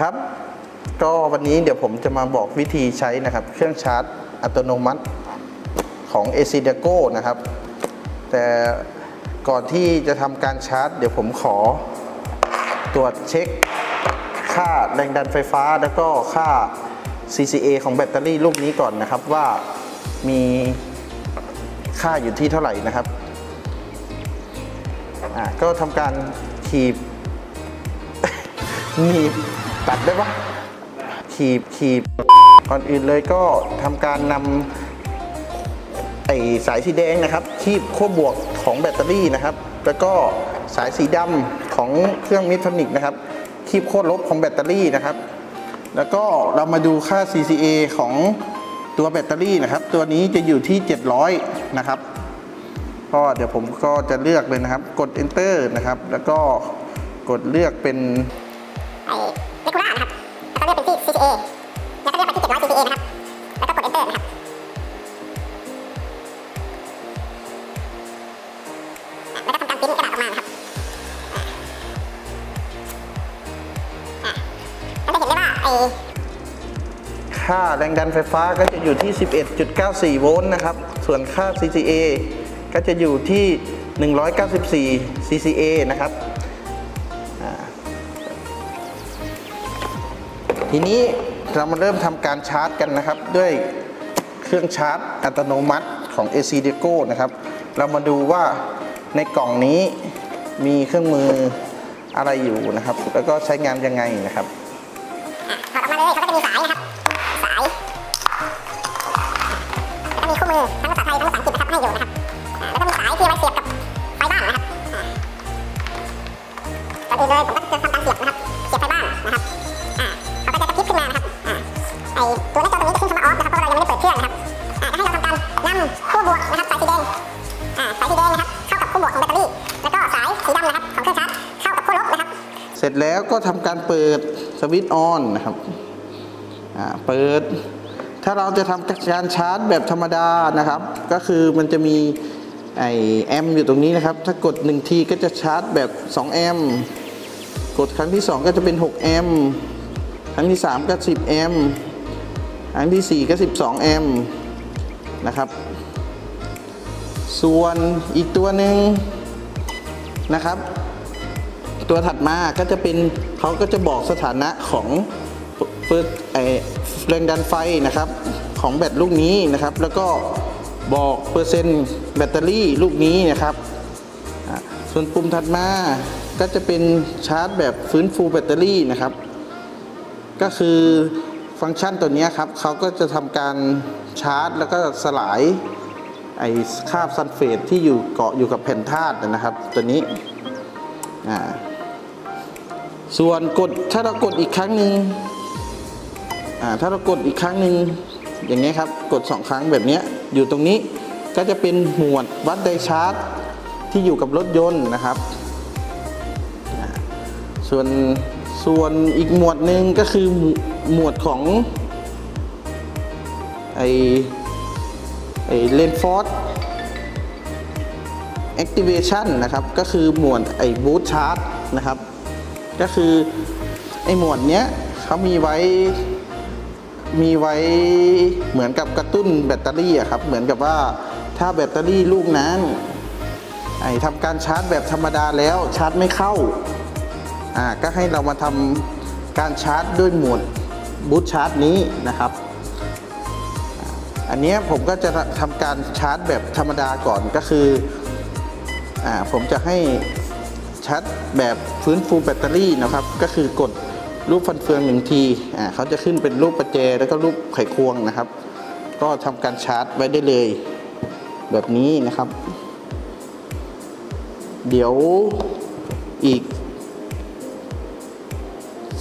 ครับ ก็วันนี้เดี๋ยวผมจะมาบอกวิธีใช้นะครับ เครื่องชาร์จอัตโนมัติของ a c d e c o นะครับ แต่ก่อนที่จะทำการชาร์จ เดี๋ยวผมขอตรวจเช็คค่าแรงดันไฟฟ้า แล้วก็ค่า CCA ของแบตเตอรี่ลูกนี้ก่อนนะครับว่ามีค่าอยู่ที่เท่าไหร่นะครับอ่าก็ทำการขีบหนีบ ตัดได้ปะขีบขีบก่อนอื่นเลยก็ทำการนำไอสายสีแดงนะครับ คีบขั้วบวกของแบตเตอรี่นะครับ แล้วก็สายสีดำของเครื่องมิทรอนิกนะครับ คีบขั้วลบของแบตเตอรี่นะครับ แล้วก็เรามาดูค่า CCA ของตัวแบตเตอรี่นะครับ ตัวนี้จะอยู่ที่ 700 นะครับก็เดี๋ยวผมก็จะเลือกเลยนะครับ กด enter นะครับ แล้วก็กดเลือกเป็น ก็เลือกเป็นที่ CCA แล้วก็เลือกไปที่700 CCA นะครับ แล้วก็กด Enter นะครับ แล้วก็ทำการพิมพ์กระดาษออกมานะครับอะจะเห็นได้ว่าไอค่าแรงดันไฟฟ้าก็จะอยู่ที่ 11.94 โวลต์นะครับ ส่วนค่า CCA ก็จะอยู่ที่ 194 CCA นะครับ ทีนี้เรามาเริ่มทำการชาร์จกันนะครับ ด้วยเครื่องชาร์จอัตโนมัติของ AC d e c o นะครับ เรามาดูว่าในกล่องนี้มีเครื่องมืออะไรอยู่นะครับ แล้วก็ใช้งานยังไงนะครับถอดออกมาเลยเขาก็จะมีสายนะครับ สายแล้วก็มีคู่มือทั้งภาษาไทยทั้งภาษาอังกฤษนะครับให้อยู่นะครับแล้วก็มีสายที่ไว้เสียบกับไฟบ้านนะครับอ่าก่อนอื่นเลยผมก็จะทำการเสียบนะครับ ร็จแล้วก็ทำการเปิดสวิตช์ออนนะครับเปิด ถ้าเราจะทำการชาร์จแบบธรรมดานะครับ ก็คือมันจะมีไอแอมอยู่ตรงนี้นะครับ ถ้ากด1ทีก็จะชาร์จแบบ2แอมกดครั้งที่ 2 ก็จะเป็น6แอมครั้งที่ 3 ก็ 10แอมครั้งทีสี่4 ก็ 12แอมนะครับ ส่วนอีกตัวหนึ่งนะครับ ตัวถัดมาก็จะเป็นเขาก็จะบอกสถานะของเปิดไอแรงดันไฟนะครับของแบตลูกนี้นะครับ แล้วก็บอกเปอร์เซ็นต์แบตเตอรี่ลูกนี้นะครับส่วนปุ่มถัดมาก็จะเป็นชาร์จแบบฟื้นฟูแบตเตอรี่นะครับ ก็คือฟังก์ชันตัวนี้ครับเขาก็จะทำการชาร์จ แล้วก็สลายไอคราบซัลเฟตที่อยู่เกาะอยู่กับแผ่นธาตุนะครับ ตัวนี้อ่า ส่วนกดถ้าเรากดอีกครั้งหนึ่งอ่าถ้าเรากดอีกครั้งหนึ่งอย่างเงี้ครับกดสองครั้งแบบนี้อยู่ตรงนี้ก็จะเป็นหมวดวัดไดชาร์จที่อยู่กับรถยนต์นะครับ ส่วนส่วนอีกหมวดหนึ่งก็คือหมวดของไอไอเลนฟอร์ activation นะครับ ก็คือหมวดไอ้ boot chart นะครับ ก็คือไอ้หมวดเนี้ยเขามีไว้มีไว้เหมือนกับกระตุ้นแบตเตอรี่อะครับ เหมือนกับว่าถ้าแบตเตอรี่ลูกนั้นไอ้ทำการชาร์จแบบธรรมดาแล้วชาร์จไม่เข้าอ่าก็ให้เรามาทำการชาร์จด้วยหมวดบูตชาร์จนี้นะครับ อันนี้ผมก็จะทำการชาร์จแบบธรรมดาก่อนก็คืออ่าผมจะให้ ชาร์จแบบฟื้นฟูแบตเตอรี่นะครับ ก็คือกดรูปฟันเฟืองหนึ่งทีอ่าเขาจะขึ้นเป็นรูปประแจแล้วก็รูปไขควงนะครับ ก็ทำการชาร์จไว้ได้เลย แบบนี้นะครับ เดี๋ยวอีก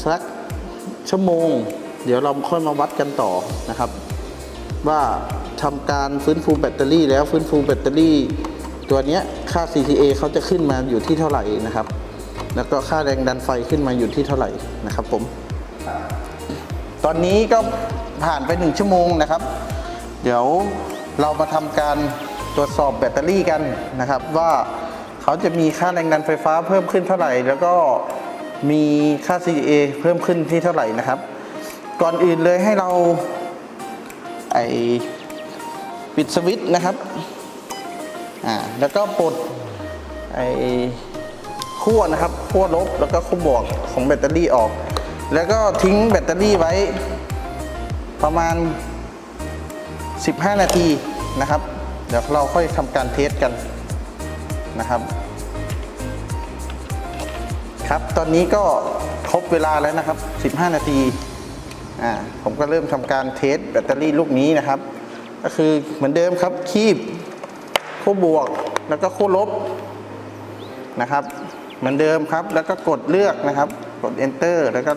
สักชั่วโมง เดี๋ยวเราค่อยมาวัดกันต่อนะครับ ว่าทำการฟื้นฟูแบตเตอรี่แล้วฟื้นฟูแบตเตอรี่ ตัวเนี้ยค่า CCA เขาจะขึ้นมาอยู่ที่เท่าไหร่นะครับ แล้วก็ค่าแรงดันไฟขึ้นมาอยู่ที่เท่าไหร่นะครับผม ตอนนี้ก็ผ่านไปหนึ่งชั่วโมงนะครับ เดี๋ยวเรามาทำการตรวจสอบแบตเตอรี่กันนะครับ ว่าเขาจะมีค่าแรงดันไฟฟ้าเพิ่มขึ้นเท่าไหร่ แล้วก็มีค่า CA เพิ่มขึ้นที่เท่าไหร่นะครับ ก่อนอื่นเลยให้เราไอปิดสวิตช์นะครับ อ่าแล้วก็ปลดไอ้ขั้วนะครับขั้วลบแล้วก็ขั้วบวกของแบตเตอรี่ออก แล้วก็ทิ้งแบตเตอรี่ไว้ประมาณ 15 นาทีนะครับ เดี๋ยวเราค่อยทำการเทสกันนะครับ ครับตอนนี้ก็ครบเวลาแล้วนะครับ 15 นาทีอ่าผมก็เริ่มทำการเทสแบตเตอรี่ลูกนี้นะครับ ก็คือเหมือนเดิมครับคีบ คู่บวกแล้วก็คู่ลบนะครับ เหมือนเดิมครับ แล้วก็กดเลือกนะครับ กด enter แล้วก็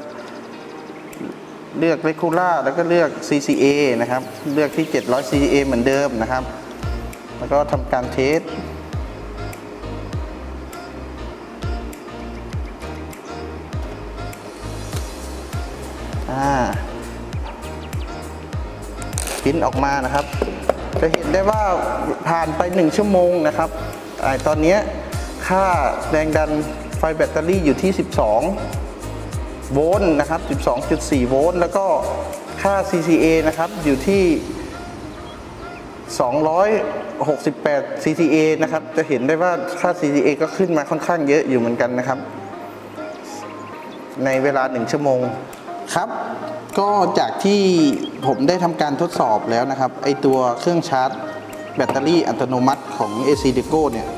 เลือก regular แล้วก็เลือก CCA นะครับ เลือกที่ 700 CCA เหมือนเดิมนะครับ แล้วก็ทำการเทสอ่าพิมพ์ออกมานะครับ จะเห็นได้ว่าผ่านไป 1 ชั่วโมงนะครับอตอนนี้ค่าแรงดันไฟแบตเตอรี่อยู่ที่ 12 โวลต์นะครับ 12.4 โวลต์แล้วก็ค่า CCA นะครับอยู่ที่ 268 CCA นะครับ จะเห็นได้ว่าค่า CCA ก็ขึ้นมาค่อนข้างเยอะอยู่เหมือนกันนะครับ ในเวลา 1 ชั่วโมง ครับก็จากที่ผมได้ทำการทดสอบแล้วนะครับ ไอตัวเครื่องชาร์จ แบตเตอรี่อัตโนมัติของ AC d e c o เนี่ย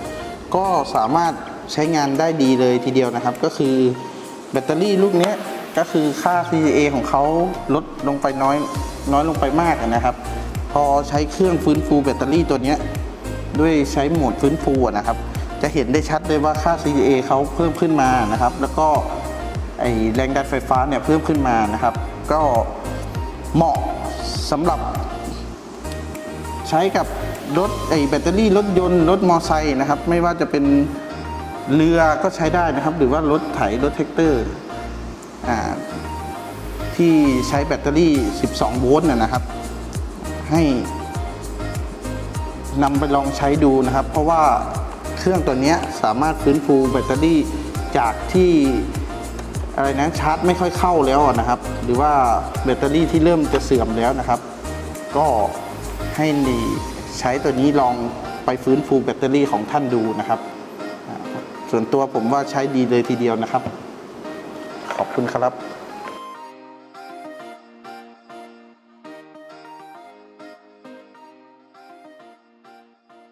ก็สามารถใช้งานได้ดีเลยทีเดียวนะครับ ก็คือแบตเตอรี่ลูกเนี้ยก็คือค่า CCA ของเขาลดลงไปน้อยน้อยลงไปมากนะครับ พอใช้เครื่องฟื้นฟูแบตเตอรี่ตัวเนี้ยด้วยใช้โหมดฟื้นฟูนะครับ จะเห็นได้ชัดเลยว่าค่า CCA เขาเพิ่มขึ้นมานะครับ แล้วก็ ไอแรงดันไฟฟ้าเนี่ยเพิ่มขึ้นมานะครับ ก็เหมาะสำหรับใช้กับรถไอแบตเตอรี่รถยนต์รถมอไซค์นะครับ ไม่ว่าจะเป็นเรือก็ใช้ได้นะครับ หรือว่ารถไถรถแท็กเตอร์อ่าที่ใช้แบตเตอรี่ 12 โวลต์นะครับ ให้นำไปลองใช้ดูนะครับ เพราะว่าเครื่องตัวนี้สามารถฟื้นฟูแบตเตอรี่จากที่ อะไรนะชาร์จไม่ค่อยเข้าแล้วนะครับ หรือว่าแบตเตอรี่ที่เริ่มจะเสื่อมแล้วนะครับ ก็ให้นีใช้ตัวนี้ลองไปฟื้นฟูแบตเตอรี่ของท่านดูนะครับ ส่วนตัวผมว่าใช้ดีเลยทีเดียวนะครับ ขอบคุณครับ